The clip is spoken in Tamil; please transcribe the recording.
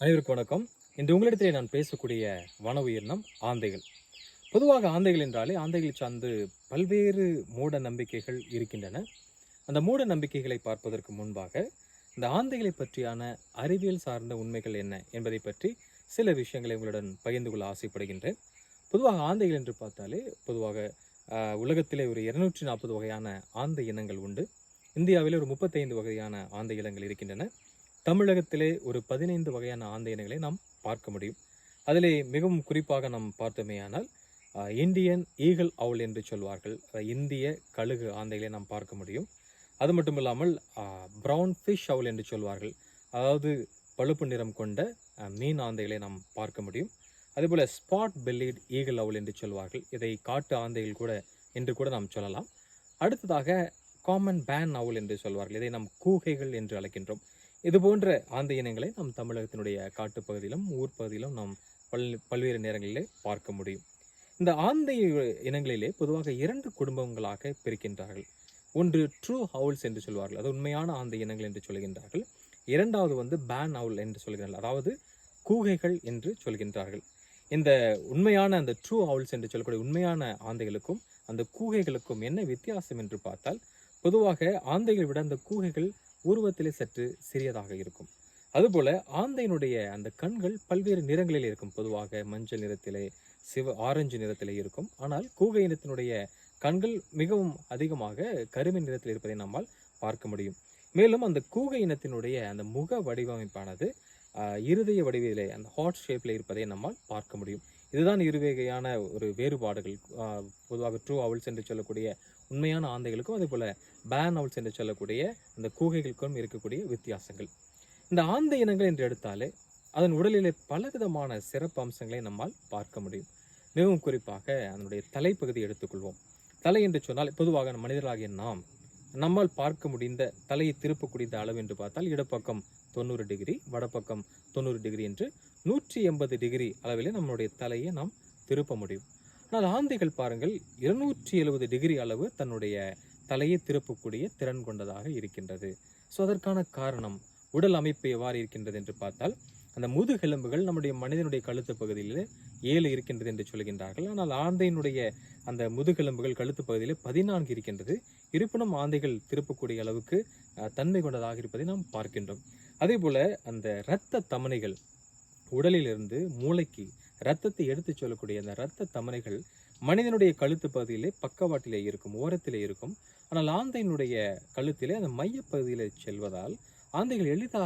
அனைவருக்கும் வணக்கம். இன்று உங்களிடத்திலே நான் பேசக்கூடிய வன உயிரினம் ஆந்தைகள். பொதுவாக ஆந்தைகள் என்றாலே ஆந்தைகளை சார்ந்து பல்வேறு மூட நம்பிக்கைகள் இருக்கின்றன. அந்த மூட நம்பிக்கைகளை பார்ப்பதற்கு முன்பாக இந்த ஆந்தைகளை பற்றியான அறிவியல் சார்ந்த உண்மைகள் என்ன என்பதை பற்றி சில விஷயங்களை உங்களுடன் பகிர்ந்து கொள்ள ஆசைப்படுகின்றேன். பொதுவாக ஆந்தைகள் என்று பார்த்தாலே பொதுவாக உலகத்திலே ஒரு இருநூற்றி நாற்பது வகையான ஆந்தை இனங்கள் உண்டு. இந்தியாவிலே ஒரு முப்பத்தைந்து வகையான ஆந்தை இனங்கள் இருக்கின்றன. தமிழகத்திலே ஒரு பதினைந்து வகையான ஆந்தை இனங்களை நாம் பார்க்க முடியும். அதிலே மிகவும் குறிப்பாக நாம் பார்த்தோமேயானால் இந்தியன் ஈகிள் அவுல் என்று சொல்வார்கள். இந்திய கழுகு ஆந்தைகளை நாம் பார்க்க முடியும். அது மட்டும் இல்லாமல் ப்ரௌன் ஃபிஷ் அவுல் என்று சொல்வார்கள். அதாவது பழுப்பு நிறம் கொண்ட மீன் ஆந்தைகளை நாம் பார்க்க முடியும். அதேபோல் ஸ்பாட் பெல்லிட் ஈகிள் அவுல் என்று சொல்வார்கள். இதை காட்டு ஆந்தைகள் கூட என்று கூட நாம் சொல்லலாம். அடுத்ததாக காமன் பேன் அவுல் என்று சொல்வார்கள். இதை நாம் கூகைகள் என்று அழைக்கின்றோம். இது போன்ற ஆந்தை இனங்களை நம் தமிழகத்தினுடைய காட்டுப்பகுதியிலும் ஊர் பகுதியிலும் நாம் பல் பல்வேறு நேரங்களிலே பார்க்க முடியும். இந்த ஆந்தை இனங்களிலே பொதுவாக இரண்டு குடும்பங்களாக பிரிக்கின்றார்கள். ஒன்று ட்ரூ ஹவுல்ஸ் என்று சொல்வார்கள். அது உண்மையான ஆந்தை இனங்கள் என்று சொல்கின்றார்கள். இரண்டாவது வந்து பேன் அவுல் என்று சொல்கிறார்கள் அதாவது கூகைகள் என்று சொல்கின்றார்கள். இந்த உண்மையான அந்த ட்ரூ ஹவுல்ஸ் என்று சொல்லக்கூடிய உண்மையான ஆந்தைகளுக்கும் அந்த கூகைகளுக்கும் என்ன வித்தியாசம் என்று பார்த்தால் பொதுவாக ஆந்தைகளை விட அந்த கூகைகள் உருவத்திலே சற்று சிறியதாக இருக்கும். அதுபோல ஆந்தையினுடைய அந்த கண்கள் பல்வேறு நிறங்களில் இருக்கும். பொதுவாக மஞ்சள் நிறத்திலே சிவ ஆரஞ்சு நிறத்திலே இருக்கும். ஆனால் கூகை இனத்தினுடைய கண்கள் மிகவும் அதிகமாக கருமை நிறத்தில் இருப்பதை நம்மால் பார்க்க முடியும். மேலும் அந்த கூகை இனத்தினுடைய அந்த முக வடிவமைப்பானது இருதய வடிவிலே அந்த ஹாட் ஷேப்பில் இருப்பதை நம்மால் பார்க்க முடியும். இதுதான் இருவகையான ஒரு வேறுபாடுகள். பொதுவாக ட்ரூ அவல்ஸ் என்று சொல்லக்கூடிய உண்மையான ஆந்தைகளுக்கும் அதே போல பேன் அவல்ஸ் என்று சொல்லக்கூடிய அந்த கூகைகளுக்கும் இருக்கக்கூடிய வித்தியாசங்கள். இந்த ஆந்தை இனங்கள் என்று எடுத்தாலே அதன் உடலிலே பலவிதமான சிறப்பு அம்சங்களை நம்மால் பார்க்க முடியும். மிகவும் குறிப்பாக அதனுடைய தலைப்பகுதி எடுத்துக்கொள்வோம். தலை என்று சொன்னால் பொதுவாக மனிதராகிய நாம் நம்மால் பார்க்க முடிந்த தலையை திருப்பக்கூடிய அளவு என்று பார்த்தால் இடப்பக்கம் தொண்ணூறு டிகிரி வடப்பக்கம் தொண்ணூறு டிகிரி என்று நூற்றி எண்பது டிகிரி அளவிலே நம்மளுடைய தலையை நாம் திருப்ப முடியும். ஆனால் ஆந்தைகள் பாருங்கள் இருநூற்றி எழுபது டிகிரி அளவு தன்னுடைய தலையை திருப்பக்கூடிய திறன் கொண்டதாக இருக்கின்றது. ஸோ அதற்கான காரணம் உடல் அமைப்பு எவ்வாறு இருக்கின்றது என்று பார்த்தால் அந்த முதுகெலும்புகள் நம்முடைய மனிதனுடைய கழுத்து பகுதியில் ஏழு இருக்கின்றது என்று சொல்கின்றார்கள். ஆனால் ஆந்தையினுடைய அந்த முதுகெலும்புகள் கழுத்து பகுதியில் பதினான்கு இருக்கின்றது. இருப்பினும் ஆந்தைகள் திருப்பக்கூடிய அளவுக்கு தன்மை கொண்டதாக இருப்பதை நாம் பார்க்கின்றோம். அதே போல் அந்த இரத்த தமனைகள் உடலிலிருந்து மூளைக்கு ரத்தத்தை எடுத்துச் சொல்லக்கூடிய அந்த இரத்த தமனைகள் மனிதனுடைய கழுத்து பகுதியிலே பக்கவாட்டிலே இருக்கும் ஓரத்திலே இருக்கும். ஆனால் ஆந்தையினுடைய கழுத்திலே அந்த மையப்பகுதியில் செல்வதால் ஆந்தைகள் எளிதாக